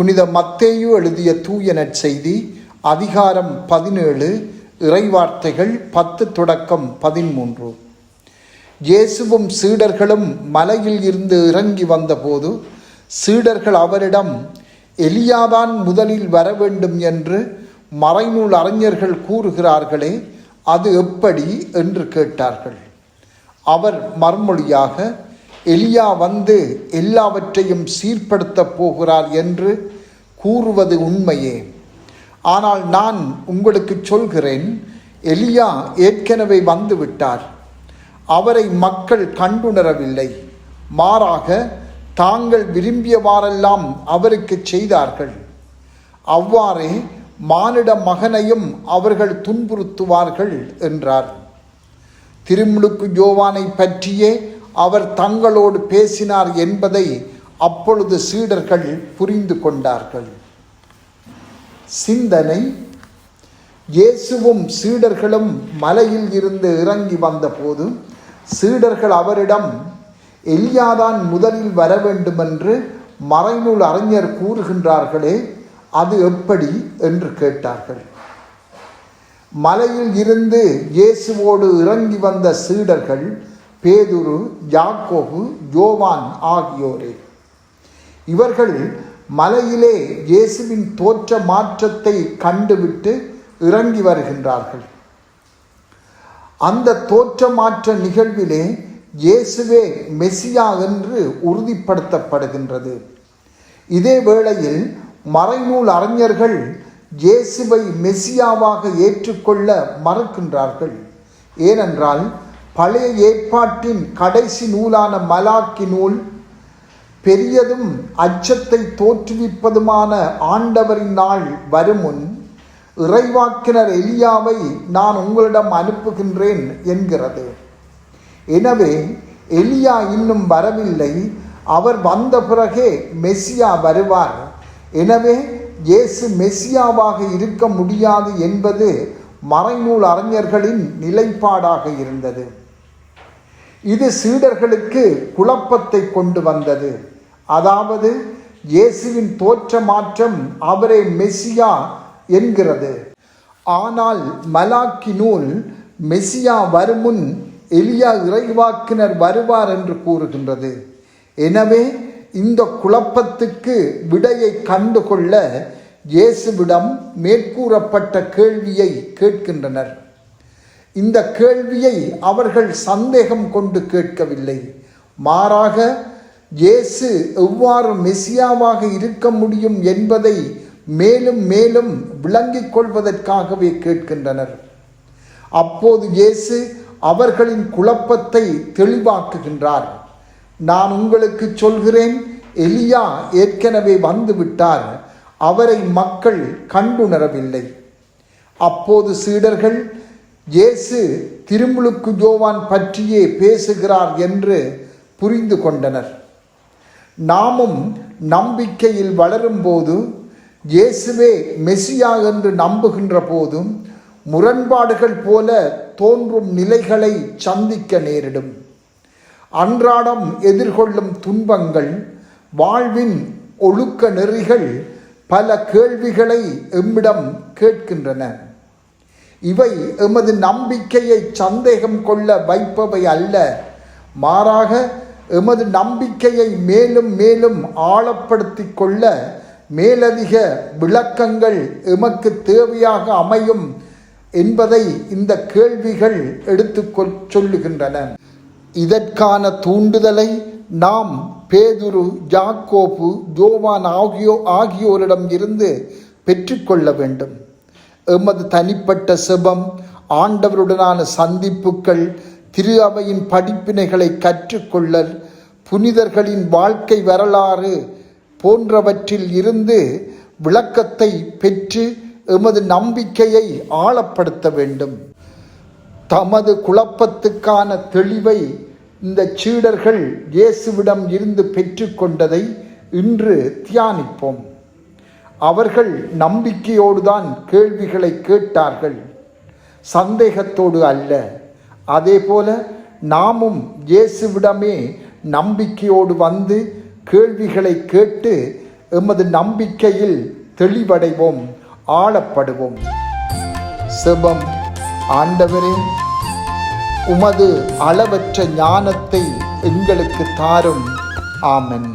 புனித மத்தேயு எழுதிய தூய நற்செய்தி அதிகாரம் பதினேழு இறைவார்த்தைகள் பத்து தொடக்கம் பதிமூன்று இயேசுவும் சீடர்களும் மலையில் இருந்து இறங்கி வந்தபோது சீடர்கள் அவரிடம் எலியாதான் முதலில் வர வேண்டும் என்று மறைநூல் அறிஞர்கள் கூறுகிறார்களே அது எப்படி? என்று கேட்டார்கள். அவர் மறுமொழியாக எலியா வந்து எல்லாவற்றையும் சீர்படுத்தப் போகிறார் என்று கூறுவது உண்மையே. ஆனால் நான் உங்களுக்கு சொல்கிறேன் எலியா ஏற்கனவே வந்துவிட்டார். அவரை மக்கள் கண்டுணரவில்லை. மாறாக தாங்கள் விரும்பியவாறெல்லாம் அவருக்கு செய்தார்கள். அவ்வாறே மானிட மகனையும் அவர்கள் துன்புறுத்துவார்கள் என்றார். திருமுழுக்கு யோவானை பற்றியே அவர் தங்களோடு பேசினார் என்பதை அப்பொழுது சீடர்கள் புரிந்து கொண்டார்கள். சிந்தனை. இயேசுவும் சீடர்களும் மலையில் இருந்து இறங்கி வந்தபோது சீடர்கள் அவரிடம் எலியாதான் முதலில் வர வேண்டுமென்று மறைநூல் அறிஞர் கூறுகின்றார்களே அது எப்படி? என்று கேட்டார்கள். மலையில் இருந்து இயேசுவோடு இறங்கி வந்த சீடர்கள் பேதுரு யாக்கோபு ஜோவான் ஆகியோரே இவர்கள் மலையிலே இயேசுவின் தோற்ற மாற்றத்தை கண்டுவிட்டு இறங்கி வருகின்றார்கள். அந்த தோற்ற மாற்ற நிகழ்விலே இயேசுவே மெசியா என்று உறுதிப்படுத்தப்படுகின்றது. இதே வேளையில் மறைநூல் அறிஞர்கள் இயேசுவை மெசியாவாக ஏற்றுக்கொள்ள மறுக்கின்றார்கள். ஏனென்றால் பழைய ஏற்பாட்டின் கடைசி நூலான மலாக்கி நூல் பெரியதும் அச்சத்தை தோற்றுவிப்பதுமான ஆண்டவரின் நாள் வருமுன் இறைவாக்கினர் எலியாவை நான் உங்களிடம் அனுப்புகின்றேன் என்கிறது. எனவே எலியா இன்னும் வரவில்லை. அவர் வந்த பிறகே மெஸ்ஸியா வருவார். எனவே இயேசு மெஸ்ஸியாவாக இருக்க முடியாது என்பது மறைநூல் அறிஞர்களின் நிலைப்பாடாக இருந்தது. இது சீடர்களுக்கு குழப்பத்தை கொண்டு வந்தது. அதாவது இயேசுவின் தோற்ற மாற்றம் அவரே மெஸ்ஸியா என்கிறது. ஆனால் மலாக்கி நூல் மெஸ்ஸியா வருமுன் எலியா இறைவாக்கினர் வருவார் என்று கூறுகின்றது. எனவே இந்த குழப்பத்துக்கு விடையை கண்டுகொள்ள இயேசுவிடம் மேற்கூறப்பட்ட கேள்வியை கேட்கின்றனர். இந்த கேள்வியை அவர்கள் சந்தேகம் கொண்டு கேட்கவில்லை. மாறாக இயேசு எவ்வாறு மெசியாவாக இருக்க முடியும் என்பதை மேலும் மேலும் விளங்கிக் கொள்வதற்காகவே கேட்கின்றனர். அப்போது இயேசு அவர்களின் குழப்பத்தை தெளிவாக்குகின்றார். நான் உங்களுக்கு சொல்கிறேன் எலியா ஏற்கனவே வந்துவிட்டார். அவரை மக்கள் கண்டுணரவில்லை. அப்போது சீடர்கள் இயேசு திருமுழுக்கு ஜோவான் பற்றியே பேசுகிறார் என்று புரிந்து கொண்டனர். நாமும் நம்பிக்கையில் வளரும்போது இயேசுவே மெசியா என்று நம்புகின்ற போதும் முரண்பாடுகள் போல தோன்றும் நிலைகளை சந்திக்க நேரிடும். அன்றாடம் எதிர்கொள்ளும் துன்பங்கள் வாழ்வின் ஒழுக்க நெறிகள் பல கேள்விகளை எம்மிடம் கேட்கின்றன. இவை எமது நம்பிக்கையை சந்தேகம் கொள்ள வைப்பவை அல்ல மாறாக எமது நம்பிக்கையை மேலும் மேலும் ஆழப்படுத்தி கொள்ள மேலதிக விளக்கங்கள் எமக்கு தேவையாக அமையும் என்பதை இந்த கேள்விகள் எடுத்துக்கொள் சொல்லுகின்றன. இதற்கான தூண்டுதலை நாம் பேதுரு ஜாக்கோபு ஜோவான் ஆகியோ ஆகியோரிடம் இருந்து பெற்றுக்கொள்ள வேண்டும். எமது தனிப்பட்ட செபம் ஆண்டவருடனான சந்திப்புக்கள் திரு அவையின் படிப்பினைகளை கற்றுக்கொள்ளல் புனிதர்களின் வாழ்க்கை வரலாறு போன்றவற்றில் இருந்து விளக்கத்தை பெற்று எமது நம்பிக்கையை ஆழப்படுத்த வேண்டும். தமது குழப்பத்துக்கான தெளிவை இந்த சீடர்கள் இயேசுவிடம் இருந்து பெற்றுக்கொண்டதை இன்று தியானிப்போம். அவர்கள் நம்பிக்கையோடுதான் கேள்விகளை கேட்டார்கள். சந்தேகத்தோடு அல்ல. அதே போல நாமும் இயேசுவிடமே நம்பிக்கையோடு வந்து கேள்விகளை கேட்டு எமது நம்பிக்கையில் தெளிவடைவோம் ஆளப்படுவோம் செபம். ஆண்டவரே உமது அளவற்ற ஞானத்தை எங்களுக்கு தாரும். ஆமன்.